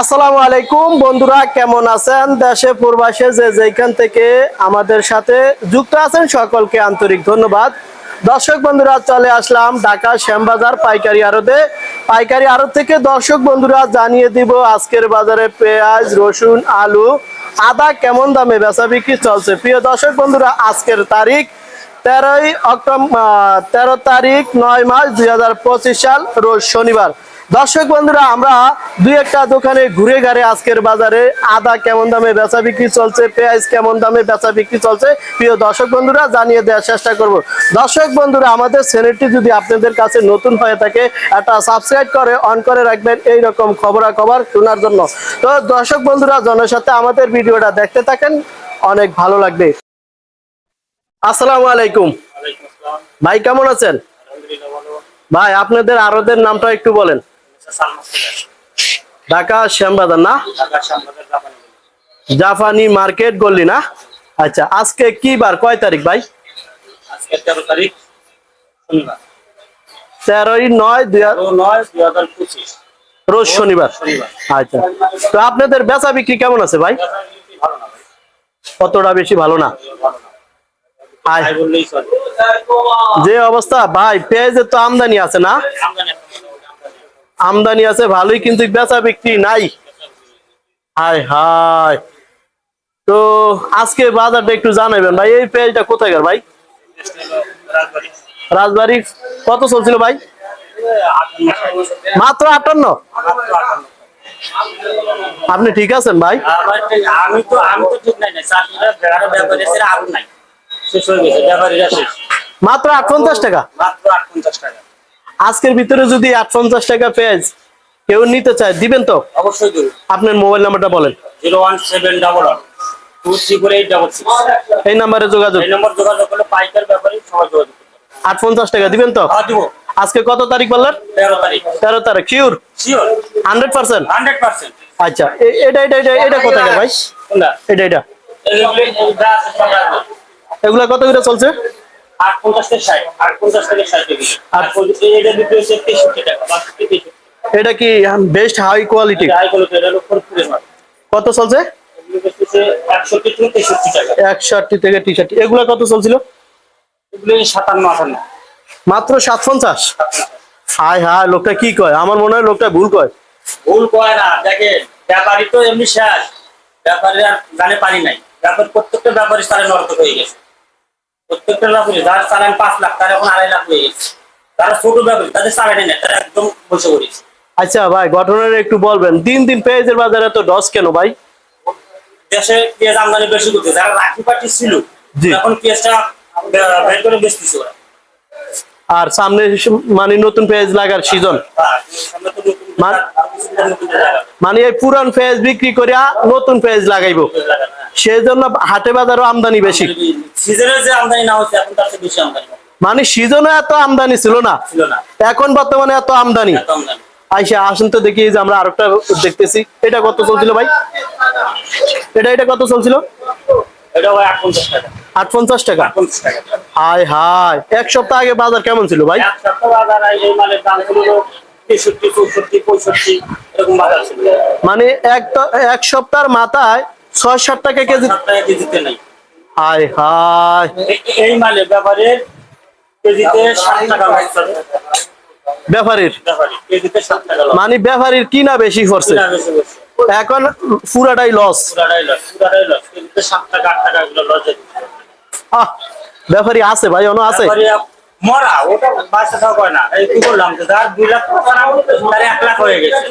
আসসালামু আলাইকুম, বন্ধুরা, কেমন আছেন? দেশে, প্রবাসে, যে যেখান থেকে আমাদের সাথে যুক্ত আছেন, সকলকে আন্তরিক ধন্যবাদ। দর্শক বন্ধুরা, চলে আসলাম ঢাকা শ্যামবাজার পাইকারি আড়তে। পাইকারি আড়ত থেকে দর্শক বন্ধুরা, জানিয়ে দিব আজকের বাজারে পেঁয়াজ, রসুন, আলু, আদা কেমন দামে বেচা বিক্রি চলছে? প্রিয় দর্শক বন্ধুরা, আজকের তারিখ তেরোই অক্টোবর তেরো তারিখ নয় মাস দুই হাজার পঁচিশ সাল, রোজ শনিবার। দর্শক বন্ধুরা আমরা দুই একটা দোকানে ঘুরে ঘাড়ে আজকের বাজারে আদা কেমন দামে বেচা বিক্রি চলছে পেঁয়াজ কেমন দামে বেচা বিক্রি চলছে প্রিয় দর্শক বন্ধুরা জানিয়ে দেওয়ার চেষ্টা করব। দর্শক বন্ধুরা আমাদের চ্যানেলটি যদি আপনাদের কাছে নতুন হয়ে থাকে একটা সাবস্ক্রাইব করে অন করে রাখবেন এই রকম খবরাখবর শোনার জন্য। তো দর্শক বন্ধুরা জনের সাথে আমাদের ভিডিওটা দেখতে থাকেন অনেক ভালো লাগবে। আসসালামু আলাইকুম। ভাই কেমন আছেন? ভাই আপনাদের আরদের নামটা একটু বলেন। ঢাকা শ্যামবাজার না? গলি। মার্কেট গল্লি না? আচ্ছা আজকে কি বার? কয় তারিখ ভাই? তেরোই নয় দুই রোজ শনিবার। আচ্ছা। তো আপনাদের বেচা বিক্রি কেমন আছে ভাই? কতটা বেশি ভালো না? যে অবস্থা ভাই পেঁয়াজের তো আমদানি আছে না? আমদানি। আছে ভালোই কিন্তু বেচা বিক্রি নাই। হাই হাই তো আজকে বাজারটা একটু জানাবেন ভাই এই পেঁয়াজটা কোথায় গেল ভাই? রাজবাড়ী। কত চলছিল ভাই? মাত্র আটান্ন? আপনি ঠিক আছেন ভাই? আমি তো আমি তো ঠিক নাই মাত্র আট পঞ্চাশ টাকা? মাত্র আট পঞ্চাশ টাকা। আজকের ভিতরে যদি আট পঞ্চাশ টাকা পেঁয়াজ কেউ নিতে চায় দিবেন তো? অবশ্যই আপনার মোবাইল নাম্বারটা বলেন। Zero one seven double two three four eight double six. এই নাম্বারে যোগাযোগ। এই নম্বর যোগাযোগ করলে পাইকার ব্যাপারে সবাই যোগাযোগ করতে আট পঞ্চাশ টাকা দিবেন তো? হ্যাঁ দিব। আজকে কত তারিখ বললেন? তেরো তারিখ। তেরো তারিখ sure hundred percent hundred percent আচ্ছা এটা এটা এটা এটা কোথায় ভাই? এটা এটা। এগুলা কত করে চলছে? আট পঞ্চাশ থেকে ষাট আট পঞ্চাশ থেকে ষাট আর এটা বিক্রি হচ্ছে তেষট্টি টাকা বাষট্টি তেষট্টি এটা কি বেস্ট হাই কোয়ালিটি মাল। কত চলছে? একষট্টি থেকে তেষট্টি টাকা। একষট্টি থেকে টি শার্ট এগুলা কত চলছিল? এগুলো সাতান্ন আটান্ন। মাত্র সাত পঞ্চাশ হাই হাই লোকটা কি কয়? আমার মনে হয় লোকটা ভুল কয়। ভুল কয় না দেখে ব্যাপারী তো এমনি শেষ। ব্যাপারী আর জানে পারি নাই। ব্যাপার প্রত্যেকটা ব্যাপারী সাড়ে নরক হয়ে গেছে। প্রত্যেকটা যার চালান পাঁচ লাখ তার এখন আড়াই লাখ হয়ে গেছে। তারা ছোট তাদের চালানি তারা একদম বসে পড়েছে। আচ্ছা ভাই ঘটনার একটু বলবেন। দিন দিন পেঁয়াজের বাজারে তো ডস কেন ভাই? দেশে পেঁয়াজ আমদানি বেশি করতে যারা রাখি ছিল। এখন পেঁয়াজটা বের করে বেচতেছে ওরা। আর সামনে মানে নতুন পেঁয়াজ লাগার সিজন হ্যাঁ। মানে এই পুরান পেঁয়াজ বিক্রি করিয়া নতুন পেঁয়াজ লাগাইবো। হ্যাঁ। সেই জন্য হাটে বাজারও আমদানি বেশি। সিজনের যে আমদানি না হচ্ছে এখন তার বেশি আমদানি। মানে সিজনে এত আমদানি ছিল না। এখন বর্তমানে এত আমদানি। আইসা আসুন তো দেখি যে আমরা আরেকটা দেখতেছি। এটা কত চলছিল ভাই? এটা এটা কত চলছিল? এটা ভাই আট পঞ্চাশ টাকা। হাই হাই এক সপ্তাহ আগে বাজার কেমন ছিল ভাই? তেষট্টি চৌষট্টি পঁয়ষট্টি এরকম বাজার ছিল। মানে এক এক সপ্তাহের মাথায় ছয় সাত টাকা কেজি টাকা কেজিতে নাই। হাই হাই এই মালের ব্যাপারের কেজিতে ষাট টাকা। ব্যাপারীর? ষাট টাকা লস। মানে ব্যাপারীর কিনা বেশি করছে এখন পুরাটাই লস। ব্যাপারী আছে ভাই অন আছে? মরা ওটা বাচ্চা থাকা হয় না। এই কি বললাম যে যার দুই লাখ টাকা তার এক লাখ হয়ে গেছে।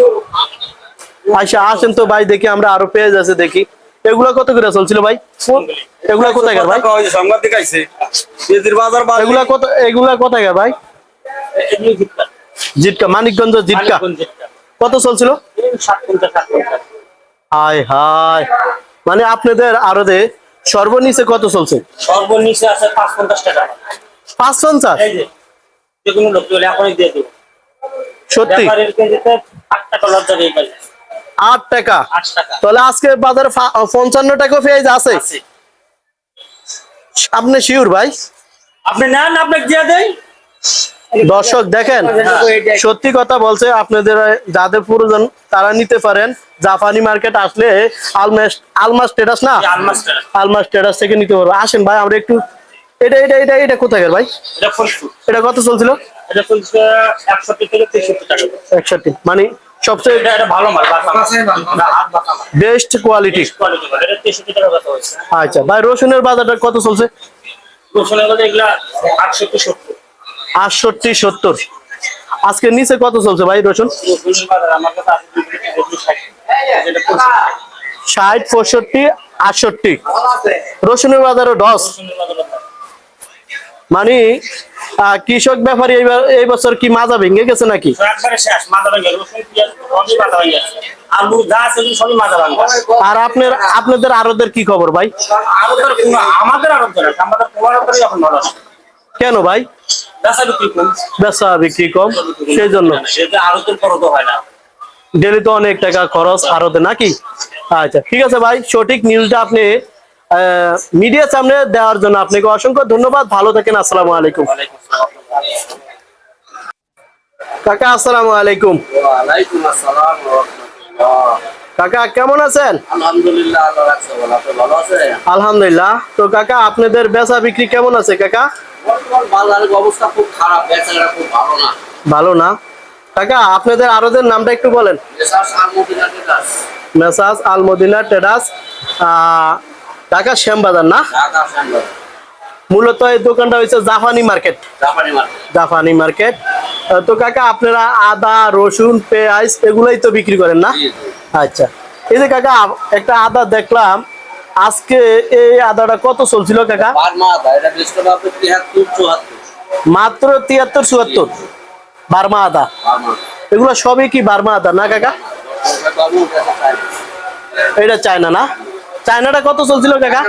আচ্ছা আসেন তো ভাই দেখি আমরা আরও পেজ আছে দেখি। এগুলা কত করে চলছিল ভাই? এগুলা কোথায় গেল ভাই? বাজার। এগুলা কত এগুলা কোথায় গেল ভাই? জিটকা মানিকগঞ্জ জিটকা কত চলছিল? হাই হাই মানে আপনাদের আরও দে সর্বনিচে কত চলছে? সর্বনিচে আছে পাঁচ পঞ্চাশ টাকা। পাঁচ পঞ্চাশ? যে যে কোনো লোক হলে এখনই দিয়ে দেবো। সত্যি? আট টাকা লজ্জা দিয়ে গেছে। আট টাকা? আট টাকা। তাহলে আজকে বাজারে পঞ্চান্ন টাকা পেঁয়াজ আছে? আপনি শিওর ভাই? আপনি নেন আপনাকে দিয়ে দেয় দর্শক দেখেন সত্যি কথা বলছে আপনাদের যাদের প্রয়োজন তারা নিতে পারেন। জাপানি মার্কেট আসলে আলমাস আলমাস স্টেটাস না? আলমাস স্টেটাস থেকে নিতে পারব আসেন ভাই আমরা একটু এটা এটা এটা এটা কোথায় ভাই? এটা এটা কত চলছিল? এটা চলছে একষট্টি থেকে টাকা। মানে সবচেয়ে এটা এটা ভালো মাল বাসা না, হাত বাসা বেস্ট কোয়ালিটি। এটা টাকা কথা হয়েছে। আচ্ছা ভাই রসুনের বাজারটা কত চলছে? রসুনের মধ্যে এগুলা আটষট্টি সত্তর। আটষট্টি সত্তর। আজকে নিচে কত চলছে ভাই রসুন? রসুনের বাজার আমার কাছে আছে দুই কেজি, দুই ষাট। যেটা পঁচিশ টাকা। ষাট পঁয়ষট্টি আটষট্টি। রসুনের বাজারও দশ রসুনের বাজার মানে কৃষক ব্যাপারী এই বছর কি মাজা ভেঙে গেছে নাকি? আর আপনার আপনাদের আরদের কি খবর ভাই? কেন ভাই? বেচা বিক্রি কম। কম সেই জন্য। ডেলি তো অনেক টাকা খরচ আরতে নাকি? আচ্ছা ঠিক আছে ভাই সঠিক নিউজটা আপনি মিডিয়ার সামনে দেওয়ার জন্য আপনাকে অসংখ্য ধন্যবাদ। ভালো থাকেন আসসালামু আলাইকুম। কাকা আসসালামু আলাইকুম। কাকা কেমন আছেন? আলহামদুলিল্লাহ তো কাকা আপনাদের বেচা বিক্রি কেমন আছে কাকা? অবস্থা খুব খারাপ খুব ভালো না। ভালো না? কাকা আপনাদের আরদের নামটা একটু বলেন। মেসাজ আলমদিনা টেরাস ঢাকা শ্যামবাজার না? মূলত এই দোকানটা হচ্ছে জাপানি মার্কেট। জাপানি মার্কেট। তো কাকা আপনারা আদা রসুন পেঁয়াজ এগুলাই তো বিক্রি করেন না? আচ্ছা। এই যে কাকা একটা আদা দেখলাম আজকে এই আদাটা কত চলছিল কাকা? মাত্র তিয়াত্তর চুয়াত্তর? বার্মা আদা? এগুলো সবই কি বার্মা আদা না কাকা? এটা চাই। না না? চায়নাটা কত চলছিল কাকা?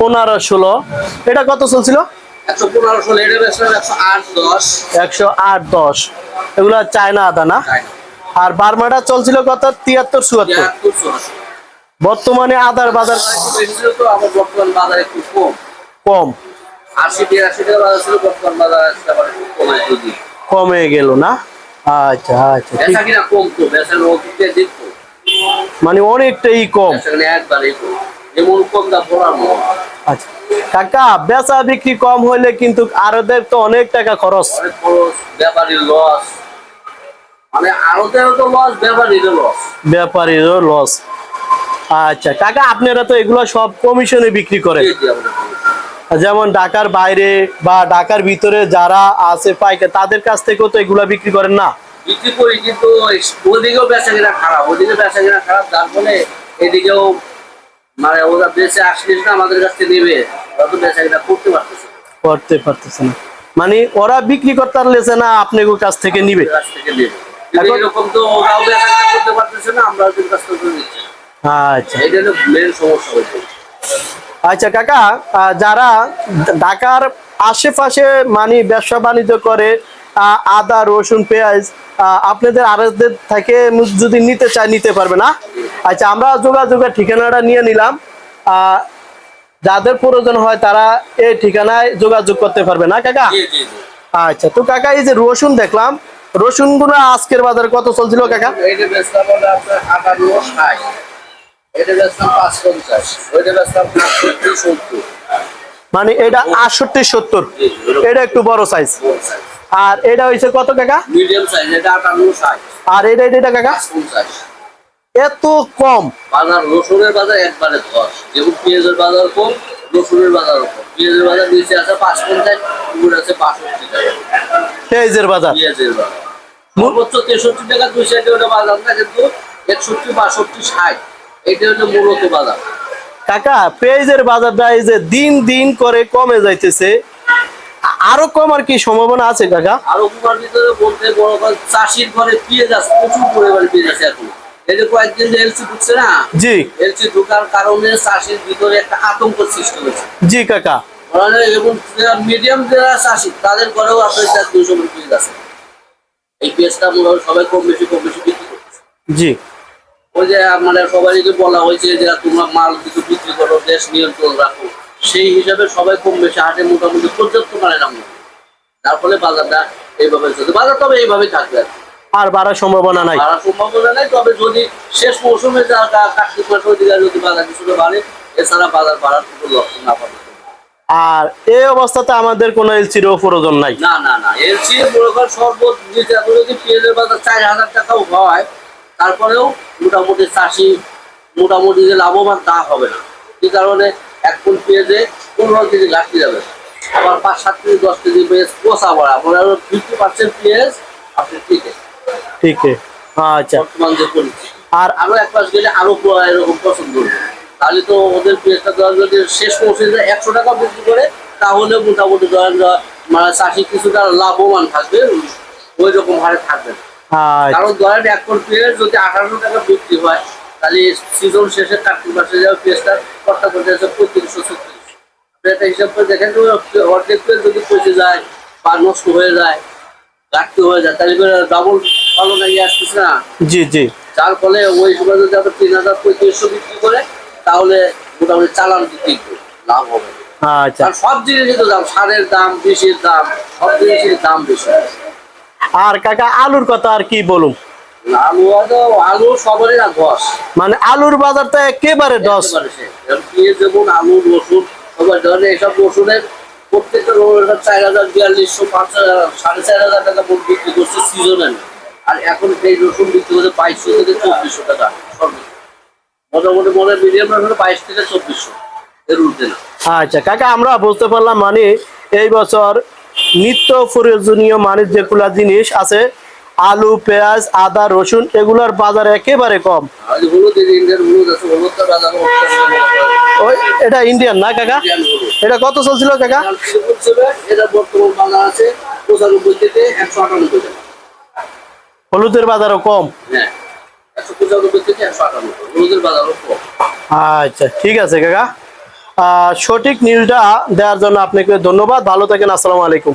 পনেরো ষোলো। এটা কত চলছিল? একশো আট দশ। এগুলো চায়না আদা না? আর বার্মাটা চলছিল কত? তিয়াত্তর চুয়াত্তর। বর্তমানে আদার বাজার কম। কমে গেল না? আচ্ছা আচ্ছা মানে অনেকটাই কম। যেমন দাম আচ্ছা। কাকা বেচা বিক্রি কম হইলে কিন্তু আরদের তো অনেক টাকা খরচ। ব্যাপারীর লস মানে আরতেও তো লস ব্যাপারীরও লস ব্যাপারীরও লস আচ্ছা কাকা আপনারা তো এগুলো সব কমিশনে বিক্রি করেন। যেমন ঢাকার বাইরে বা ঢাকার ভিতরে যারা আছে পাইকার তাদের কাছ থেকেও তো এগুলা বিক্রি করেন না? বিক্রি করি কিন্তু ওদিকেও বেচা কিনা খারাপ ওদিকে বেচা কিনা খারাপ যার ফলে এদিকেও মানে ওরা বেঁচে আসলিস না আমাদের কাছ থেকে নেবে ওরা তো বেচা কিনা করতে পারতেছে করতে পারতেছে না। মানে ওরা বিক্রি করতে পারলেছে না আপনার কাছ থেকে নিবে। কাছ থেকে নেবে। এরকম তো ওরাও বেচা কিনা করতে পারতেছে না আমরা ওদের কাছ থেকে নিচ্ছি আচ্ছা। এটা হলো মেন সমস্যা হচ্ছে। আচ্ছা কাকা যারা ঢাকার আশেপাশে মানে ব্যবসা বাণিজ্য করে আদা রসুন পেঁয়াজ আপনাদের আরদের থেকে যদি নিতে চায় নিতে পারবে না? আচ্ছা আমরা যোগাযোগের ঠিকানাটা নিয়ে নিলাম। যাদের প্রয়োজন হয় তারা এই ঠিকানায় যোগাযোগ করতে পারবে না কাকা? আচ্ছা তো কাকা এই যে রসুন দেখলাম রসুনগুলো আজকের বাজারে কত চলছিল কাকা? মানে এটা আটষট্টি সত্তর। এটা একটু বড় সাইজ আর এটা হয়েছে কত কাকা? মিডিয়াম সাইজ এটা আটান্ন ষাট। আর এটা এটা কাকা? পাঁচ পঞ্চাশ এত কম। বাজার রসুনের বাজার একবারে ধস যেমন পেঁয়াজের বাজার কম রসুনের বাজার কম। পেঁয়াজের বাজার নিচে আছে পাঁচ পঞ্চাশ উপরে আছে বাষট্টি টাকা। পেঁয়াজের বাজার। পেঁয়াজের বাজার। সর্বোচ্চ তেষট্টি টাকা দুই সাইডে ওটা বাজার না কিন্তু একষট্টি বাষট্টি ষাট। এটা হলো মূলত বাজার। কাকা পেঁয়াজের বাজারটা এই যে দিন দিন করে কমে যাইতেছে। আরও কমার কি সম্ভাবনা আছে কাকা। আরও কুমার ভিতরে বলতে বড় কথা চাষির ঘরে পেঁয়াজ আছে প্রচুর পরিমাণে পেঁয়াজ আছে এখন। এই কয়েকদিন যে এলসি ঢুকছে না জি। এলসি ঢুকার কারণে চাষির ভিতরে একটা আতঙ্ক সৃষ্টি হয়েছে। জি কাকা। মানে এবং মিডিয়াম যারা চাষি তাদের ঘরেও আপনার চার দুশো পেঁয়াজ আছে। এই পেঁয়াজটা সবাই কম বেশি কম বেশি বিক্রি করতেছে। জি। ওই যে সবাইকে বলা হয়েছে যে তোমরা মাল কিছু বিক্রি করো দেশ নিয়ন্ত্রণ রাখো। সেই হিসাবে সবাই কম বেশি হাটে মোটামুটি পর্যাপ্ত মানে দাম যার ফলে বাজারটা এইভাবে চলছে। বাজার তবে এইভাবেই থাকবে। আর বাড়ার সম্ভাবনা নাই। বাড়ার সম্ভাবনা নেই তবে যদি শেষ মৌসুমে যা কার্তিক মাসের দিকে যদি বাজার কিছুটা বাড়ে এছাড়া বাজার বাড়ার কোনো লক্ষণ না পাবে। আর এই অবস্থাতে আমাদের কোনো এলসিরও প্রয়োজন নাই। না না না এর চেয়ে মনে কর সর্বোচ্চ যদি পেঁয়াজের বাজার চার হাজার টাকাও হয় তারপরেও মোটামুটি চাষি মোটামুটি যে লাভবান তা হবে না। যে কারণে এক ফুল পেঁয়াজে পনেরো কেজি ঘাটতি যাবে। আবার পাঁচ সাত কেজি দশ কেজি পেঁয়াজ পোষা পড়া আপনার ফিফটি পার্সেন্ট পেঁয়াজ আপনি ঠিক ঠিক আচ্ছা। বর্তমান যে পরিস্থিতি। আর আরও এক মাস গেলে আরও এরকম পছন্দ করবে তাহলে তো ওদের পেঁয়াজটা ধরেন যদি শেষ মৌসুমে একশো টাকা বিক্রি করে তাহলে মোটামুটি ধরেন মানে চাষি কিছুটা লাভবান থাকবে ওই রকম হারে থাকবে। আচ্ছা। কারণ ধরেন এক কোন পেঁয়াজ যদি আঠারোশো টাকা বিক্রি হয় তাহলে সিজন শেষে কার্তিক মাসে যাবে পেঁয়াজটা কর্তা করতে যাচ্ছে পঁয়ত্রিশশো ছত্রিশশো আপনি একটা হিসাব করে দেখেন অর্ধেক পেঁয়াজ যদি পচে যায় বা নষ্ট হয়ে যায় ঘাটতি হয়ে যায় তাহলে ডাবল ফলন এগিয়ে আসতেছে না। জি জি। যার ফলে ওই সময় যদি আমরা তিন হাজার পঁয়ত্রিশশো বিক্রি করে তাহলে মোটামুটি চালান দিতে লাভ হবে। আচ্ছা। সব জিনিসের তো দাম সারের দাম বিষের দাম সব জিনিসের দাম বেশি। আর কাকা আলুর কথা আর কি বলুন? মানে আলুর বাজারটা একেবারে পেঁয়াজ যেমন আলু রসুন সবার রসুনের প্রত্যেকটা চার হাজার বিয়াল্লিশশো পাঁচ হাজার সাড়ে চার হাজার টাকা মূল বিক্রি করছে সিজনাল আর এখন সেই রসুন বিক্রি করছে বাইশশো থেকে চব্বিশশো টাকা সর্বোচ্চ। মোটামুটি মনে মিডিয়াম রসুন বাইশ থেকে চব্বিশশো। এর ঊর্ধ্বে না। আচ্ছা কাকা আমরা বুঝতে পারলাম মানে এই বছর নিত্য প্রয়োজনীয় মানে যেগুলা জিনিস আছে আলু পেঁয়াজ আদা রসুন এগুলার বাজার একেবারে কম। ওই এটা ইন্ডিয়ান না কাকা? এটা কত চলছিল কাকা? হলুদের বাজারও কম? হ্যাঁ হলুদের বাজারও কম। আচ্ছা ঠিক আছে কাকা। আহ, সঠিক নিউজটা দেওয়ার জন্য আপনাকে ধন্যবাদ। ভালো থাকেন আসসালামু আলাইকুম।